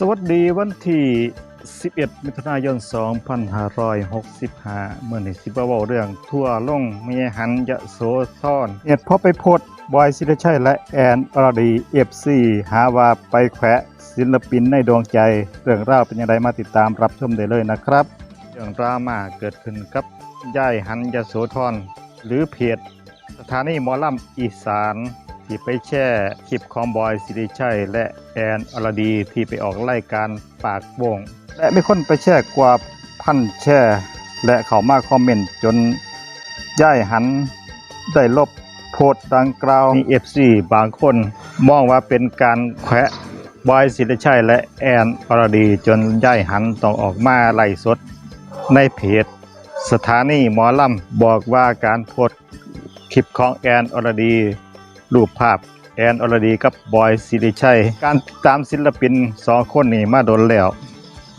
สวัสดีวันที่ 11 มิถุนายน 2565 เมื่อนี้สิบเว้าเรื่อง ทั่วลงเมียหันยะโสธรเหตุเพราะไปโพดบอยสิริชัยและแอนอรดีเอฟซีหาว่าไปแขวะศิลปินในดวงใจ เรื่องราวเป็นอย่างไรมาติดตามรับชมได้เลยนะครับ เรื่องดราม่าเกิดขึ้นกับย่ายหันยะโสธรหรือเพจสถานีหมอลำอีสาน ที่ไปแช่คลิปของบอยสิริชัย และแอนอรดีที่ไปออกรายการปากโป่งและไมีคนไปแช่กว่าพันแช่ และเขามาคอมเมนต์จนย่ายหันได้ลบโพสต์ดังกล่าวมีเอฟซีบางคนมองว่าเป็นการแขวะบอยสิริชัย และแอนอรดีจนย่ายหันต้องออกมาไล่สด ในเพจสถานีหมอลำบอกว่าการโพสต์คลิปของแอนอรดี รูปภาพแอนอรดีกับบอยสิริชัย การตามศิลปินสองคนนี้มาโดนแล้ว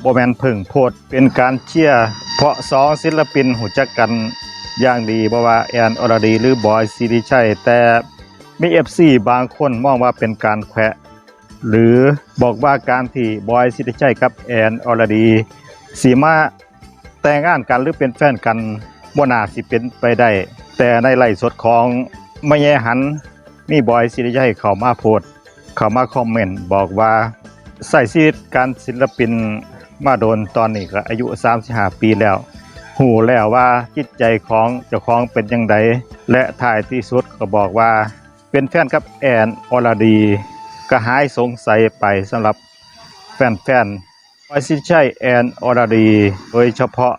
โบแมนพึ่งโพสต์เป็นการเชียร์เพราะสองศิลปินหูจักกันอย่างดีบ่ว่าแอนอรดีหรือบอยสิริชัย แต่มีเอฟซีบางคนมองว่าเป็นการแขวะหรือบอกว่าการที่บอยสิริชัยกับแอนอรดีสีมาแต่งงานกันหรือเป็นแฟนกันบ่นาสิเป็นไปได้ แต่ในไลฟ์สดของแม่แย่หัน มีบอยสิริชัยเข้ามาโพสเข้ามาคอมเมนต์บอกว่าใส่ชีวิตการศิลปินมาโดนตอนนี้ก็อายุ35ปีแล้ว หูแล้วว่าจิตใจของเจ้าของเป็นยังไงและท้ายที่สุดก็บอกว่า เป็นแฟนกับแอนอรดี ก็หายสงสัยไปสำหรับแฟนๆบอยสิชัยแอนอรดี โดยเฉพาะ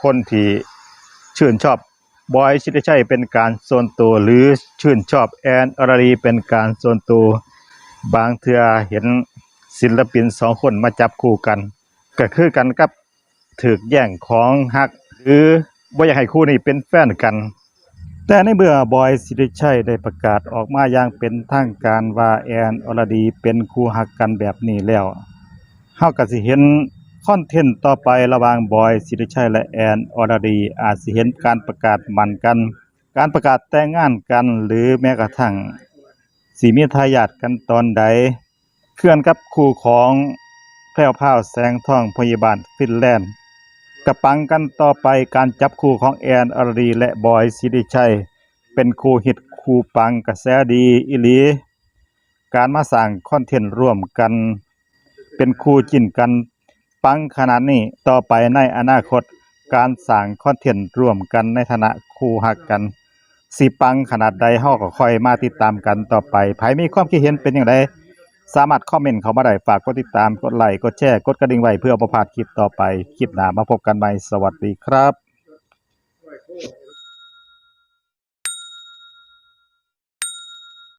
คนที่ชื่นชอบ บอยสิริชัยเป็นการส่วนตัวหรือชื่นชอบแอนอรดีเป็นการส่วนตัวบางเทือเห็นศิลปินสองคนมาจับคู่กัน ก็คือกันกับถือแย่งของฮัก หรือบ่อยากให้คู่นี้เป็นแฟนกัน แต่ในเมื่อบอยสิริชัยได้ประกาศออกมาอย่างเป็นทางการว่าแอนอรดีเป็นคู่ฮักกันแบบนี้แล้วเฮาก็สิเห็น คอนเทนต์ต่อไประหว่างบอยสิริชัยและแอนอรดีอาจสิเห็นการประกาศหมั่นกัน การประกาศแต่งงานกันหรือแม้กระทั่งสิมีทายาทกันตอนใด เคลื่อนกับคู่ของแพรวพราวแสงทองพยาบาลฟินแลนด์กระปังกันต่อไปการจับคู่ของแอนอรดีและบอยสิริชัย เป็นคู่ฮิตคู่ปังกระแสดีอีหลี การมาสร้างคอนเทนต์ร่วมกัน เป็นคู่จิ้นกัน ปังขนาดนี้ต่อไปในอนาคตการสร้างคอนเทนต์ร่วมกันในฐานะคู่หักกันสิปังขนาดใดเฮาก็ค่อยมาติดตามกันต่อไปไผมีความคิดเห็นเป็นอย่างไรสามารถคอมเมนต์เข้ามาได้ฝากกดติดตามกดไลค์กดแชร์กดกระดิ่งไว้เพื่อประพาดคลิปต่อไป คลิปหน้ามาพบกันใหม่สวัสดีครับ